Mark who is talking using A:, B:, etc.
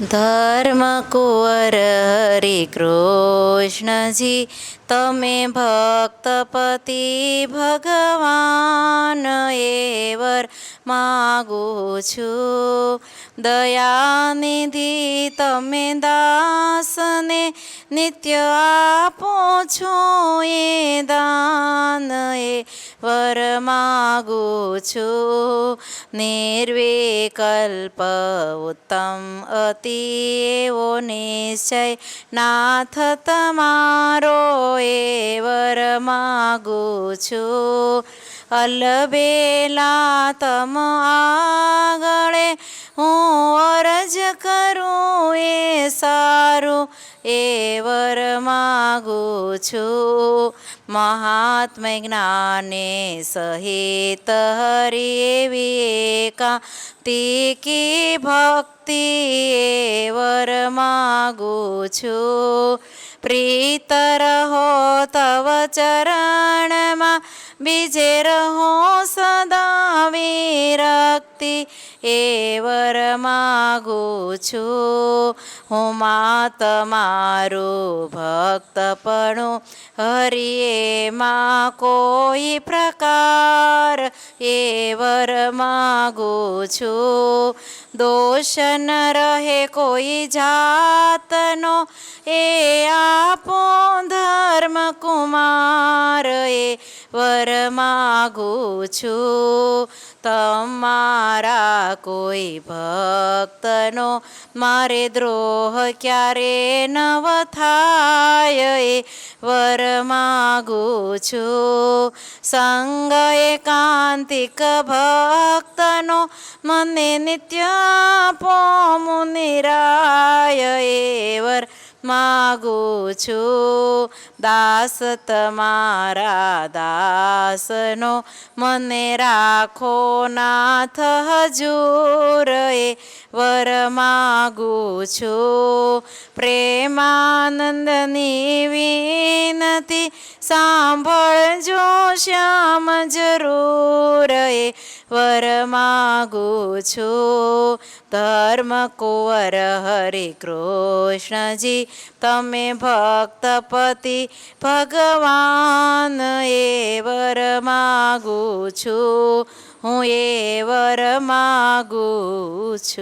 A: ધર્મ કુંવર હરિ કૃષ્ણજી તમે ભક્તપતિ ભગવાન એવર માગું છું. દયાનિધિ તમે દાસને નિત્ય આપો છો એ દાન એ વર માગું છું નિર્વિકલ્પ ઉત્તમ અતિ એવો નિશ્ચય નાથ તમારો એ વર માગું છું અલબેલા તમ આગળે હું અરજ કરું એ સારું એ વર માગું છું મહાત્મ જ્ઞાને સહિત હરિ એવી એકાંતિકી ભક્તિ એ વર માગું છું પ્રીત રહો તવ ચરણમાં બીજે રહો સદા વિરક્તિ, એ વર માગું છું. હું મા તમારું ભક્તપણું હરિએ માં કોઈ પ્રકાર, એ વર માગું છું. દોષ ન રહે કોઈ જાતનો, એ આપો માગું છું તમારા કોઈ ભક્તનો મારે દ્રોહ ક્યારે નવ થાય? એ વર માગું છું સંગ એકાંતિક ભક્તનો મને નિત્ય એ વર માગું છું દાસ તમારા દાસનો મને રાખો નાથ હજૂર એ વર માગું છું પ્રેમાનંદની વિનતી સાંભળજો શ્યામ જરૂર એ વર માગું છું ધર્મ કુંવર હરે કૃષ્ણજી, તમે ભક્તપતિ ભગવાન, એ વર માગું છું હું એ વર માગું છું